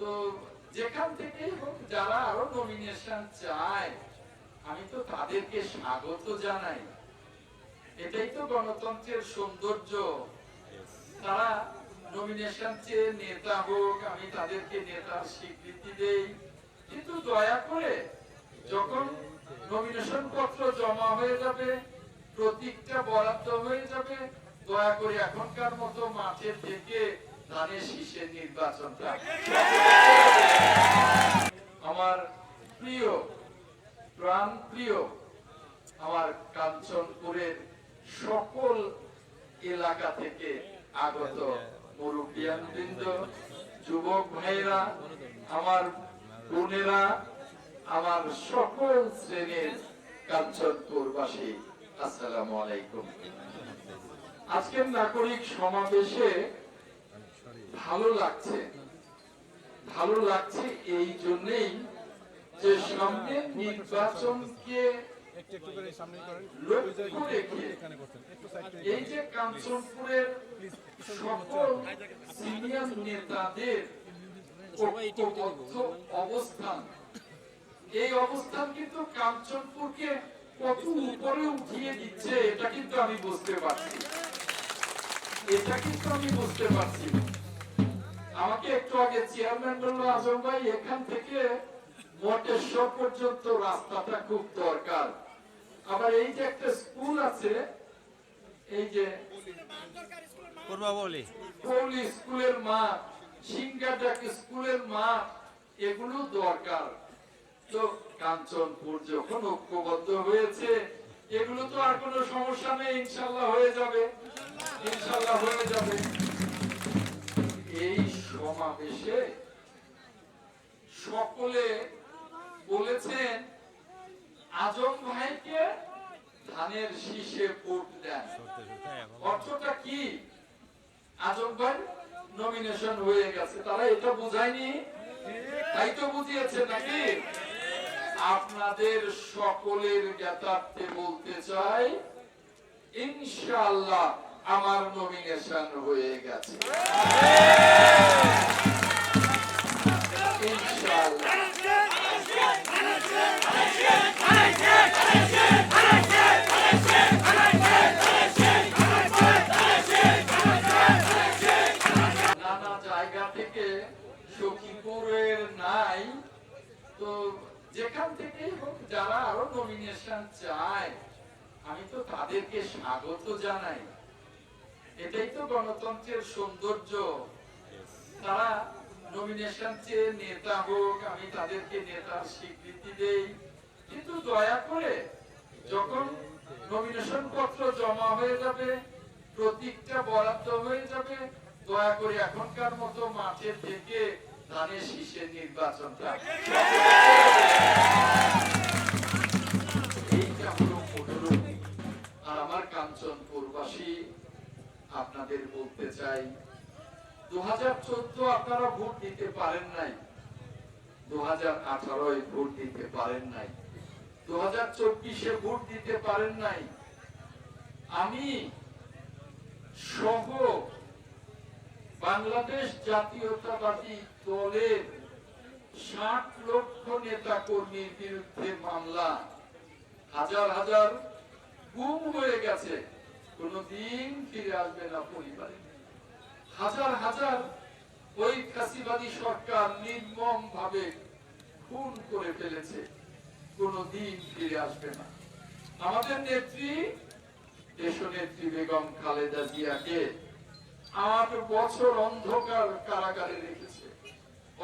তো যেখান থেকে হোক যারা আরও নমিনেশন চায় আমি তো তাদেরকে স্বাগত জানাই। এটাই তো গণতন্ত্রের সৌন্দর্য। তারা নমিনেশন চেয়ে নেতা হোক আমি তাদেরকে নেতার স্বীকৃতি দেই। কিন্তু দয়া করে যখন নমিনেশন পত্র জমা হয়ে যাবে প্রতীকটা বরাদ্দ হয়ে যাবে দয়া করে এখনকার মতো মাঠে থেকে ধানের শীষের নির্বাচনটা আমার প্রিয়, প্রাণ প্রিয়, আমার কাঞ্চনপুরের সকল এলাকা থেকে আগত মুরব্বিয়ান বৃন্দ যুবক ভাইরা আমার বোনেরা, আমার সকল শ্রেণির কাঞ্চনপুরবাসী, আসসালামু আলাইকুম। আজকের নাগরিক সমাবেশে ভালো লাগছে। ভালো লাগছে এই জন্যেই যে সামনে নির্বাচনকে এই যে কাঞ্চনপুরের সকল সিনিয়র নেতাদের অবস্থান। এই অবস্থান কিন্তু কাঞ্চনপুরকে কত উপরে উঠিয়ে দিচ্ছে এটা কিন্তু আমি বুঝতে পারছি। এটা কিন্তু আমি বুঝতে পারছি আমাকে একটু আগে চেয়ারম্যান বলল আজম ভাই এখান থেকে মটেশ্বর পর্যন্ত রাস্তাটা খুব দরকার। আবার এই যে একটা স্কুল আছে এই যে পূর্বাবলী। স্কুলের মাঠ স্কুলের মাঠ এগুলো দরকার। তো কাঞ্চনপুর যখন ঐক্যবদ্ধ হয়েছে এগুলো তো আর কোনো সমস্যা নেই ইনশাল্লাহ হয়ে যাবে। ইনশাল্লাহ হয়ে যাবে। এই সমাবেশে সকলে বলেছেন, আজম ভাইকে ধানের শীষে ভোট দেন। অর্থটা কি? আজম ভাই নমিনেশন হয়ে গেছে। তারা এটা বুঝায়নি? তাই তো বুঝিয়েছে নাকি? আপনাদের সকলের জ্ঞাতার্থে বলতে চাই, ইনশাআল্লাহ আমার নমিনেশন হয়ে গেছে। জায়গা থেকে নাই, তো যেখান থেকে হোক যারা আরও নমিনেশন চায়, আমি তো তাদেরকে স্বাগত জানাই। এটাই তো গণতন্ত্রের সৌন্দর্য। তারা নমিনেশন চেয়ে নেতা হোক আমি তাদেরকে নেতার স্বীকৃতি দেই। কিন্তু দয়া করে যখন নমিনেশন পত্র জমা হয়ে যাবে প্রতীকটা বরাদ্দ হয়ে যাবে দয়া করে এখনকার মতো মাঠে থেকে ধানের শীষের নির্বাচনটা এইটা হলো আর আমার কাঞ্চনপুরবাসী আপনাদের বলতে চাই দু হাজার চোদ্দ আপনারা ভোট দিতে পারেন নাই। দু হাজার ভোট দিতে পারেন নাই। দু হাজার চব্বিশে ভোট দিতে পারেন নাই। আমি সহ বাংলাদেশ জাতীয়তাবাদী দলের ষাট লক্ষ নেতা কর্মীর বিরুদ্ধে মামলা। হাজার হাজার গুম হয়ে গেছে। কোনদিন ফিরে আসবে না পরিবারে। হাজার হাজার ওই ফাঁসিবাদী সরকার নির্মম ভাবে খুন করে ফেলেছে, কোনদিন ফিরে আসবে না। আমাদের নেত্রী দেশনেত্রী বেগম খালেদা জিয়াকে আট বছর অন্ধকার কারাগারে রেখেছে।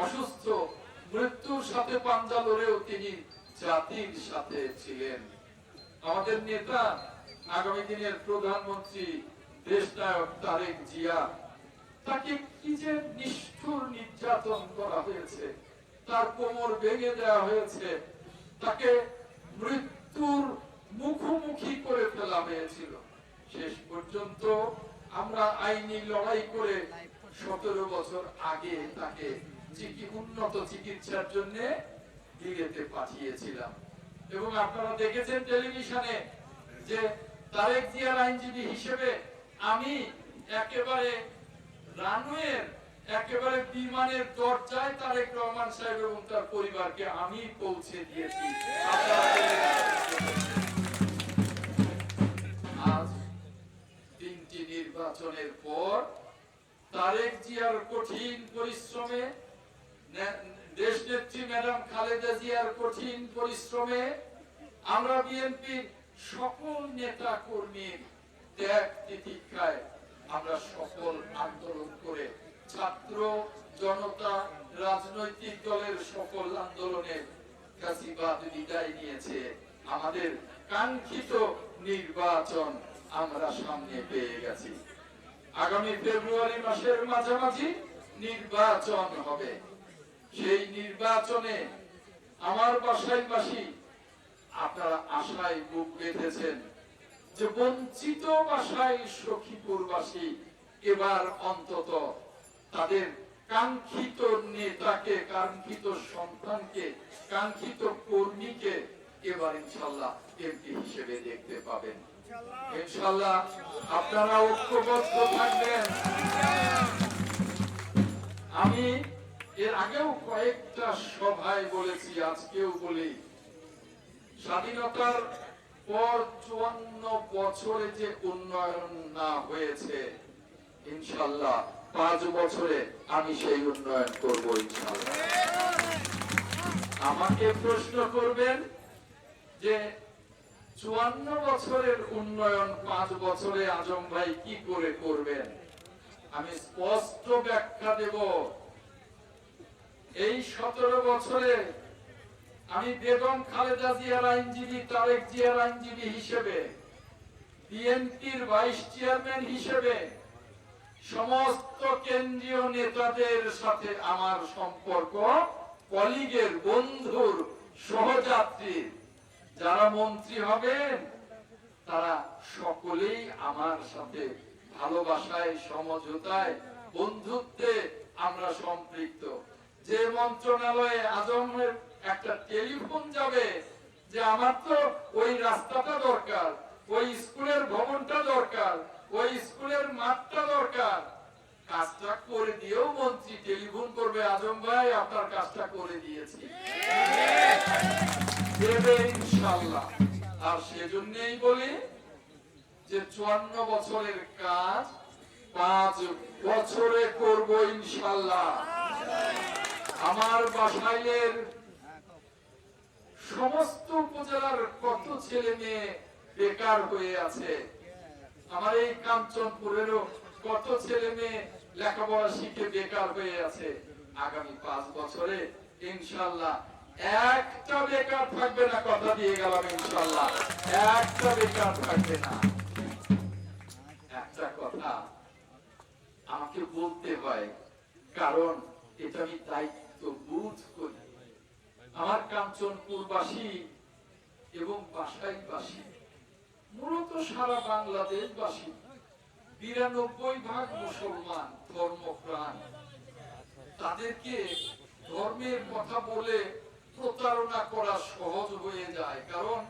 অসুস্থ, মৃত্যুর সাথে পাঞ্জা লড়েও তিনি জাতির সাথে ছিলেন। আমাদের নেতা আগামী দিনের প্রধানমন্ত্রী দেশ নায়ক তারেক জিয়া, তাকে কি যে নিষ্ঠুর নির্যাতন করা হয়েছে, তার কোমর ভেঙে দেওয়া হয়েছে, তাকে মৃত্যুর মুখোমুখি করে ফেলা হয়েছিল। শেষ পর্যন্ত আমরা আইনি লড়াই করে সতেরো বছর আগে তাকে উন্নত চিকিৎসার জন্য দিল্লিতে পাঠিয়েছিলাম। এবং আপনারা দেখেছেন টেলিভিশনে যে তারেক জিয়ার আইনজীবী হিসেবে আমি একেবারে রানওয়ের, একেবারে বিমানের দরজায় তারেক রহমান সাহেব এবং তার পরিবারকে আমি পৌঁছে দিয়েছি। আজ তিনটি নির্বাচনের পর তারেক জিয়ার কঠিন পরিশ্রমে দেশ নেত্রী ম্যাডাম খালেদা জিয়ার কঠিন পরিশ্রমে আমরা বিএনপির সকল নেতা কর্মীর ত্যাগ তিতিক্ষায় আমরা সফল আন্দোলন করে ছাত্র জনতা রাজনৈতিক দলের সকল আন্দোলনের কাশিবাদ বিদায় নিয়েছে। আমাদের কাঙ্ক্ষিত নির্বাচন আমরা সামনে পেয়ে গেছি। আগামী ফেব্রুয়ারি মাসের মাঝামাঝি নির্বাচন হবে। সেই নির্বাচনে আমার বাসাইবাসী আপনারা আশায় বুক বেঁধেছেন যে বঞ্চিত বাসায় সখীপুরবাসী এবার অন্তত তাদের কাঙ্ক্ষিত নেতাকে কাঙ্ক্ষিত সন্তানকে কাঙ্ক্ষিত কর্মীকে এবার ইনশাল্লাহ এমপি হিসেবে দেখতে পাবেন। ইনশাল্লাহ। আপনারা ঐক্যবদ্ধ থাকবেন। আমি এর আগেও কয়েকটা সভায় বলেছি আজকেও বলি স্বাধীনতার পর চুয়ান্ন বছরে যে উন্নয়ন না হয়েছে ইনশাল্লাহ পাঁচ বছরে আমি সেই উন্নয়ন করব ইনশাল্লাহ আমাকে প্রশ্ন করবেন যে চুয়ান্ন বছরের উন্নয়ন পাঁচ বছরে আজম ভাই কি করে করবেন? আমি স্পষ্ট ব্যাখ্যা দেব। এই সতেরো বছরে আমি বেগম খালেদা জিয়ার আইনজীবী, তারেক জিয়ার আইনজীবী হিসেবে, বিএনপির ভাইস চেয়ারম্যান হিসেবে সমস্ত কেন্দ্রীয় নেতাদের সাথে আমার সম্পর্ক, কলিগের বন্ধুর সহযাত্রীর যারা মন্ত্রী হবেন, তারা সকলেই আমার সাথে ভালোবাসায়, সমঝোতায়, বন্ধুত্বে আমরা সম্পৃক্ত। যে মন্ত্রণালয়ে আজমের একটা টেলিফোন যাবে যে আমার তো ওই রাস্তাটা দরকার, ওই স্কুলের ভবনটা দরকার, ওই স্কুলের মাঠটা দরকার। কাজটা করে দিয়েও মন্ত্রী টেলিফোন করবে, আজম ভাই আপনার কাজটা করে দিয়েছি। ইনশাল্লাহ আর সেজন্যই বলি যে চুয়ান্ন বছরের কাজ পাঁচ বছরে করব ইনশাল্লাহ আমার বাসাইলের সমস্ত উপজেলার কত ছেলে মেয়ে বেকার হয়ে আছে? আমার এই কাঞ্চনপুরেরও কত ছেলে মেয়ে লেখাপড়া শিখে বেকার হয়ে আছে? আগামী পাঁচ বছরে ইনশাল্লাহ একটা বেকার থাকবে না, কথা দিয়ে গেলাম ইনশাল্লাহ একটা বেকার থাকবে না। একটা কথা আমাকে বলতে হয়, কারণ এটা আমি দায়িত্ব বোধ করি আমার কাঞ্চনপুরবাসী এবং বাসাইবাসী মূলত সারা বাংলাদেশবাসী। বিরানব্বই ভাগ মুসলমান ধর্মপ্রাণ। তাদেরকে ধর্মের কথা বলে প্রতারণা করা সহজ হয়ে যায়, কারণ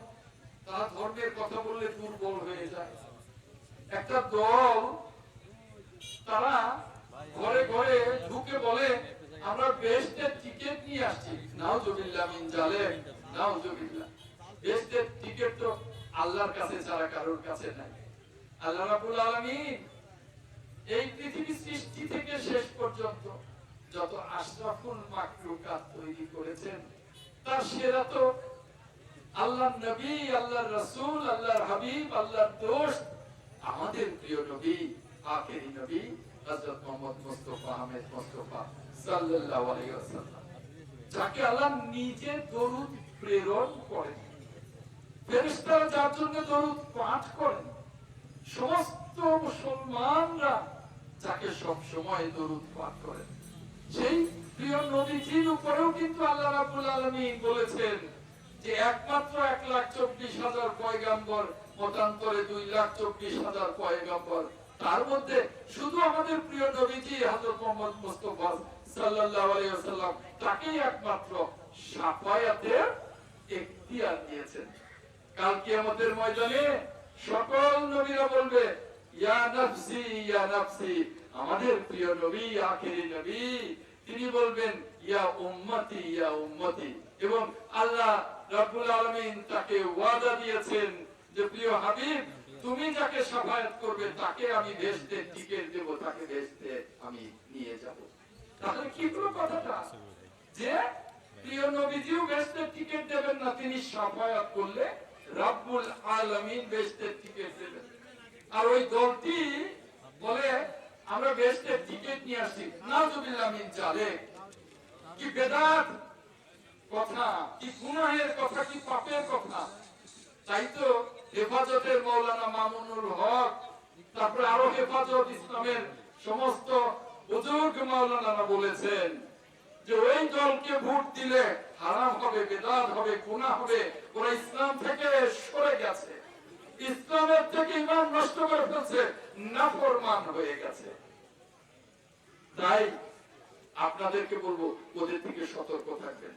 তারা ধর্মের কথা বললে দুর্বল হয়ে যায়। একটা দল তারা ঘরে ঘরে ঢুকে বলে আমরা বেস্টের টিকিট নিয়ে আসছি। নাও জবিল্লা মিন জালে নাও জবিল্লা বেস্টের টিকিট তো আল্লাহর কাছে ছাড়া কারোর কাছে নাই। আল্লাহ রাব্বুল আলামিন এই পৃথিবী সৃষ্টি থেকে শেষ পর্যন্ত যত আশরাফুল মাকলুকাত তৈরি করেছেন, তার সেরা তো আল্লাহ নবী, আল্লাহর রাসূল, আল্লাহর হাবিব, আল্লাহর দোস্ত, আমাদের প্রিয় নবী আখেরি নবী, হযরত মুহাম্মদ মুস্তাফা আহমেদ মুস্তাফা। যাকে আল্লাহ নিজে দরুদ প্রেরণ করেন। ফেরেশতারা যার জন্য দরুদ পাঠ করেন, সমস্ত মুসলমানরা যাকে সব দরুদ পাঠ করেন। সেই প্রিয় নবীজির উপরেও কিন্তু আল্লাহ রাব্বুল আলামিন বলেছেন যে একমাত্র এক লাখ চব্বিশ হাজার পয়গাম্বর, মতান্তরে দুই লাখ চব্বিশ হাজার পয়গাম্বর। তার মধ্যে শুধু আমাদের প্রিয় নবীজি হযরত মুহাম্মদ মুস্তাফা তাকেই একমাত্র দিয়েছেন। ময়দানে সকল নবীরা বলবে আমাদের প্রিয় নবী, আখেরি নবী, তিনি বলবেন, ইয়া উম্মতি ইয়া উম্মতি। এবং আল্লাহ রাব্বুল আলামিন তাকে ওয়াদা দিয়েছেন যে, প্রিয় হাবিব, তুমি যাকে সাফায়াত করবে, তাকে আমি বেহেশতে টিকিট দেব, তাকে বেহেশতে আমি নিয়ে যাব। তাহলে কি হলো কথাটা? যে প্রিয় নবীজিও বেহেশতের টিকিট দেবেন না, তিনি সাফায়াত করলে রাব্বুল আলামিন বেহেশতের টিকিট দেবেন। আর ওই দলটি বলে, আমরা বেহেশতের টিকিট নিয়ে আসছি নাজুবিল্লাহ মিন জালেক কি বেদাত কথা, কি গুনাহের কথা, কি পাপের কথা। তাই তো হেফাজতের মৌলানা মামুনুল হক, তারপরে আরও হেফাজত ইসলামের সমস্ত বুজুর্গ মাওলানারা বলেছেন যে ওই দলকে ভোট দিলে হারাম হবে, বেদাত হবে গুণা হবে, ওরা ইসলাম থেকে সরে গেছে। ইসলামের থেকে ইমান নষ্ট করে ফেলছে, নাফরমান হয়ে গেছে। তাই আপনাদেরকে বলব, ওদের থেকে সতর্ক থাকবেন।